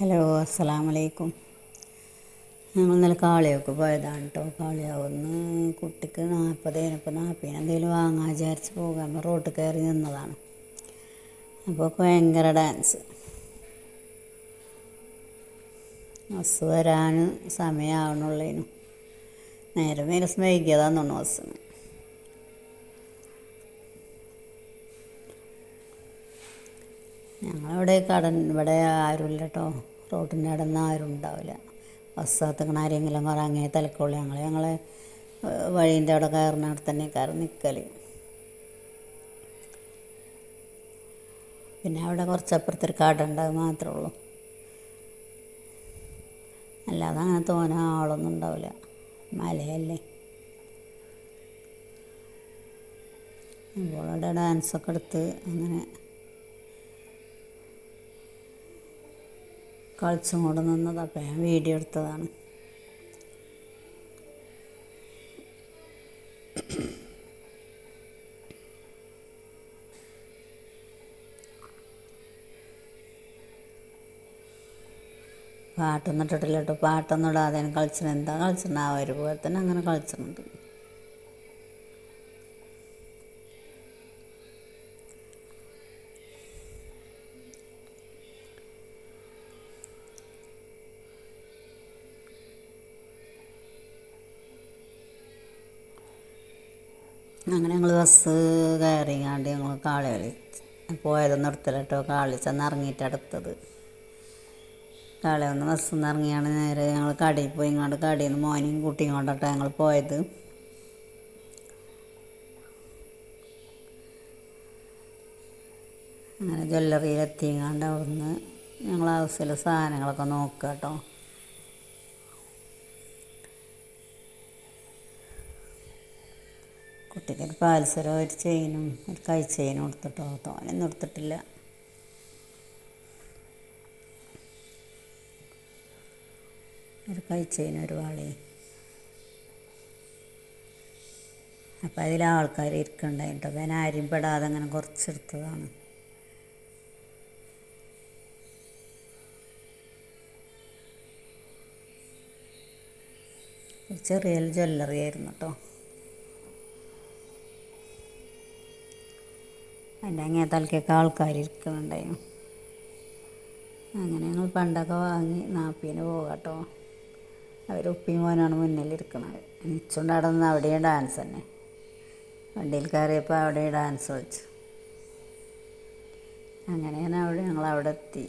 Hello അസ്സാം വലൈക്കും ഞങ്ങൾ ഇന്നലെ കാളിയൊക്കെ പോയതാണ് കേട്ടോ കാളിയാവുന്ന് കുട്ടിക്ക് നാൽപ്പത് ഇനിപ്പോൾ നാൽപ്പതിന് എന്തെങ്കിലും വാങ്ങാൻ വിചാരിച്ച് പോകാൻ റോട്ട് കയറി നിന്നതാണ്. അപ്പോൾ ഭയങ്കര ഡാൻസ് ബസ് വരാൻ സമയമാവണുള്ളതിനും നേരെ വൈകിയതാന്ന് തോന്നുന്നു ബസ്സിന്. ഞങ്ങളിവിടെ കടൻ ഇവിടെ ആരുമില്ല കേട്ടോ റോട്ടിന്റെ അവിടെ നിന്ന് ആരും ഉണ്ടാവില്ല. ബസ് കത്തുക്കണ ആരെങ്കിലും കുറേ അങ്ങനെ തലക്കുള്ളൂ ഞങ്ങൾ ഞങ്ങൾ വഴീന്റെ അവിടെ കയറുന്ന അവിടെ തന്നെ കയറി നിൽക്കൽ പിന്നെ അവിടെ കുറച്ചപ്പുറത്തൊരു കട മാത്രമേ ഉള്ളൂ. അല്ലാതെ അങ്ങനെ തോന ആളൊന്നും ഉണ്ടാവില്ല. മലയല്ലേ. ഇവിടെ ഡാൻസൊക്കെ എടുത്ത് അങ്ങനെ കളിച്ചും കൂടെ നിന്നത് ഞാൻ വീഡിയോ എടുത്തതാണ്. പാട്ടൊന്നും ഇട്ടിട്ടില്ല കേട്ടോ. പാട്ടൊന്നും ഇടാതെ കളിച്ചിട്ട് എന്താ? കളിച്ചിട്ടുണ്ടാവും ഒരു പോലെ തന്നെ അങ്ങനെ കളിച്ചിട്ടുണ്ട് അങ്ങനെ ഞങ്ങൾ ബസ് കയറിങ്ങാണ്ട് ഞങ്ങൾ കാളികളി പോയതൊന്നും എടുത്തില്ല കേട്ടോ കാളി ചെന്ന് ഇറങ്ങിയിട്ട് അടുത്തത്. കാളി വന്ന് ബസ്സിൽ നിന്ന് ഇറങ്ങിയാണ് നേരെ ഞങ്ങൾ കടയിൽ പോയി ഇങ്ങോട്ട് കടയിൽ നിന്ന് മോനെയും കുട്ടിയും ഇങ്ങോട്ടോ ഞങ്ങൾ പോയത്. അങ്ങനെ ജ്വല്ലറിയിൽ എത്തിങ്ങാണ്ട് അവിടുന്ന് ഞങ്ങൾ ആവശ്യമുള്ള സാധനങ്ങളൊക്കെ നോക്കുക കേട്ടോ കുട്ടിക്ക് ഒരു പാൽസരം ഒരു ചെയിനും ഒരു കൈ ചെയിനും കൊടുത്തിട്ടോ? തോനൊന്നും എടുത്തിട്ടില്ല ഒരു കൈ ചെയിൻ ഒരു വാളി. അപ്പം അതിൽ ആൾക്കാർ ഇരിക്കണ്ടായിട്ടോ? ഞാൻ ആരും പെടാതെ അങ്ങനെ കുറച്ചെടുത്തതാണ്. ചെറിയ ജ്വല്ലറി ആയിരുന്നു കേട്ടോ അതിന്റെ അങ്ങേ തലക്കൊക്കെ ആൾക്കാർ ഇരിക്കുന്നുണ്ടായിരുന്നു അങ്ങനെ ഞങ്ങൾ പണ്ടൊക്കെ വാങ്ങി നാപ്പീന് പോകാം കേട്ടോ അവർ ഉപ്പിയും മോനാണ് മുന്നിലിരിക്കുന്നത് നിച്ചുകൊണ്ട് അവിടെ നിന്ന് അവിടെയും ഡാൻസ് തന്നെ. വണ്ടിയിൽ കയറിയപ്പോൾ അവിടെ ഡാൻസ് കളിച്ചു. അങ്ങനെയാണ് അവിടെ ഞങ്ങൾ അവിടെ എത്തി.